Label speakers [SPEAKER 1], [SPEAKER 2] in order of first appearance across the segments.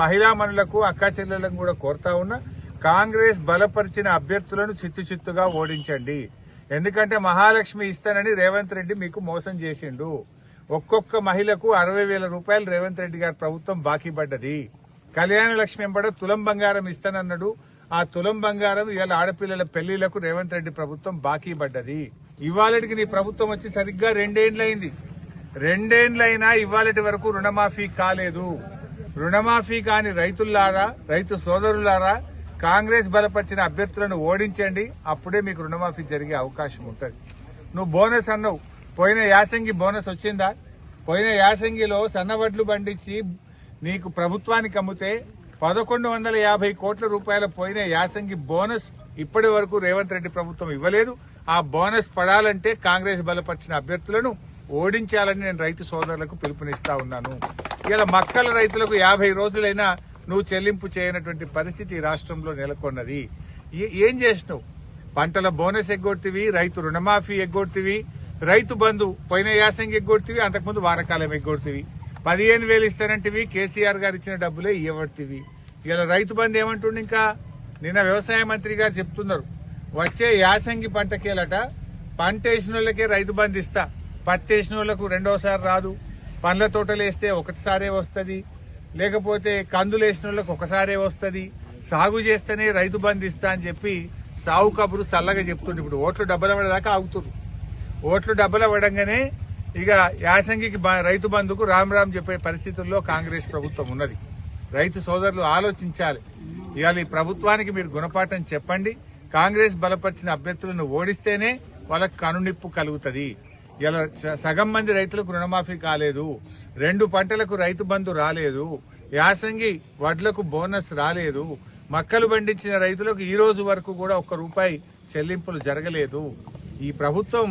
[SPEAKER 1] మహిళామణులకు అక్కా చెల్లెలను కూడా కోరుతా ఉన్నా కాంగ్రెస్ బలపరిచిన అభ్యర్థులను చిత్తు చిత్తుగా ఓడించండి. ఎందుకంటే మహాలక్ష్మి ఇస్తానని రేవంత్ రెడ్డి మీకు మోసం చేసిండు. ఒక్కొక్క మహిళకు అరవై వేల రూపాయలు రేవంత్ రెడ్డి గారి ప్రభుత్వం బాకీ పడ్డది. కళ్యాణ లక్ష్మి ఎంబడ తులం బంగారం ఇస్తానన్నాడు. ఆ తులం బంగారం ఇవాళ ఆడపిల్లల పెళ్ళిళ్ళకు రేవంత్ రెడ్డి ప్రభుత్వం బాకీ పడ్డది. ఇవాళకి నీ ప్రభుత్వం వచ్చి సరిగ్గా రెండేండ్లైంది రెండేండ్లైనా ఇవాళటి వరకు రుణమాఫీ కాలేదు. రుణమాఫీ కాని రైతుల్లారా రైతు సోదరులారా కాంగ్రెస్ బలపరిచిన అభ్యర్థులను ఓడించండి. అప్పుడే మీకు రుణమాఫీ జరిగే అవకాశం ఉంటుంది. నువ్వు బోనస్ అన్నావు. పోయిన యాసంగి బోనస్ వచ్చిందా? పోయిన యాసంగిలో సన్నవడ్లు పండించి నీకు ప్రభుత్వానికి అమ్మితే పదకొండు వందల యాభై కోట్ల రూపాయల పోయిన యాసంగి బోనస్ ఇప్పటి వరకు రేవంత్ రెడ్డి ప్రభుత్వం ఇవ్వలేదు. ఆ బోనస్ పడాలంటే కాంగ్రెస్ బలపరిచిన అభ్యర్థులను ఓడించాలని నేను రైతు సోదరులకు పిలుపునిస్తా ఉన్నాను. ఇలా మక్కల రైతులకు యాభై రోజులైనా నువ్వు చెల్లింపు చేయనటువంటి పరిస్థితి రాష్ట్రంలో నెలకొన్నది. ఏం చేసినావు? పంటల బోనస్ ఎగ్గొట్టివి రైతు రుణమాఫీ ఎగ్గొట్టివి రైతు బంధు పోయిన యాసంగి ఎగ్గొట్టివి అంతకుముందు వారకాలం ఎగ్గొట్టివి. పదిహేను వేలు ఇస్తానంటివి కేసీఆర్ గారు ఇచ్చిన డబ్బులే ఇవ్వబట్టివి ఇలా రైతు బంధు ఏమంటుండు ఇంకా? నిన్న వ్యవసాయ మంత్రి గారు చెప్తున్నారు. వచ్చే యాసంగి పంటకేలట పంట వేసిన వాళ్ళకే రైతు బంధు ఇస్తా. పత్తి వేసిన వాళ్ళకు రెండోసారి రాదు. పండ్ల తోటలు వేస్తే ఒకటిసారే వస్తుంది. లేకపోతే కందులు వేసిన వాళ్ళకి ఒకసారే వస్తుంది. సాగు చేస్తేనే రైతు బంధు ఇస్తా అని చెప్పి సాగు కబురు చల్లగా చెప్తుండే ఇప్పుడు ఓట్లు డబ్బుల పడేదాకా ఆగుతున్నారు ఓట్లు డబ్బుల పడంగానే ఇక యాసంగికి రైతు బంధుకు రామ్ రామ్ చెప్పే పరిస్థితుల్లో కాంగ్రెస్ ప్రభుత్వం ఉన్నది. రైతు సోదరులు ఆలోచించాలి. ఇవాళ ఈ ప్రభుత్వానికి మీరు గుణపాఠం చెప్పండి. కాంగ్రెస్ బలపరిచిన అభ్యర్థులను ఓడిస్తేనే వాళ్ళకి కనునిప్పు కలుగుతుంది. ఇలా సగం మంది రైతులకు రుణమాఫీ కాలేదు. రెండు పంటలకు రైతు బంధు రాలేదు. యాసంగి వడ్లకు బోనస్ రాలేదు. మక్కలు పండించిన రైతులకు ఈ రోజు వరకు కూడా ఒక్క రూపాయి చెల్లింపులు జరగలేదు. ఈ ప్రభుత్వం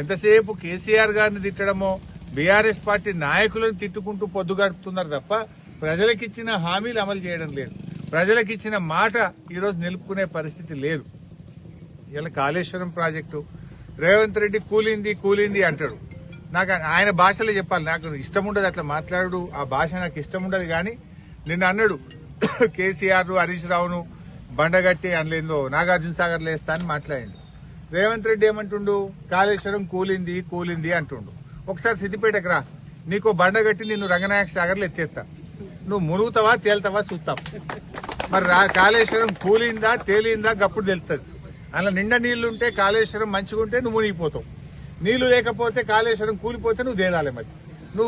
[SPEAKER 1] ఎంతసేపు కేసీఆర్ గారిని తిట్టడమో బీఆర్ఎస్ పార్టీ నాయకులను తిట్టుకుంటూ పొద్దు గడుపుతున్నారు తప్ప ప్రజలకిచ్చిన హామీలు అమలు చేయడం లేదు. ప్రజలకిచ్చిన మాట ఈరోజు నిలుపుకునే పరిస్థితి లేదు. ఇలా కాళేశ్వరం ప్రాజెక్టు రేవంత్ రెడ్డి కూలింది కూలింది అంటాడు. నాకు ఆయన భాషలో చెప్పాలి. నాకు ఇష్టం ఉండదు అట్లా మాట్లాడు. ఆ భాష నాకు ఇష్టం ఉండదు కానీ నిన్న అన్నాడు కేసీఆర్ హరీష్ రావును బండగట్టి అనలేందో నాగార్జున సాగర్ లేస్తా అని మాట్లాడిండు. రేవంత్ రెడ్డి ఏమంటుండు? కాళేశ్వరం కూలింది కూలింది అంటుండు. ఒకసారి సిద్దిపేటకు రా. నీకు బండగట్టి నిన్ను రంగనాయక సాగర్లో ఎత్తేస్తా. నువ్వు మునుగుతావా తేలుతావా చూస్తాం. మరి రా- కాళేశ్వరం కూలిందా తేలిందా గప్పుడు తెలుస్తుంది అలా నిండా నీళ్ళు ఉంటే కాళేశ్వరం మంచిగా ఉంటే నువ్వు మునిగిపోతావు. నీళ్ళు లేకపోతే కాళేశ్వరం కూలిపోతే నువ్వు దేదాలే మరి.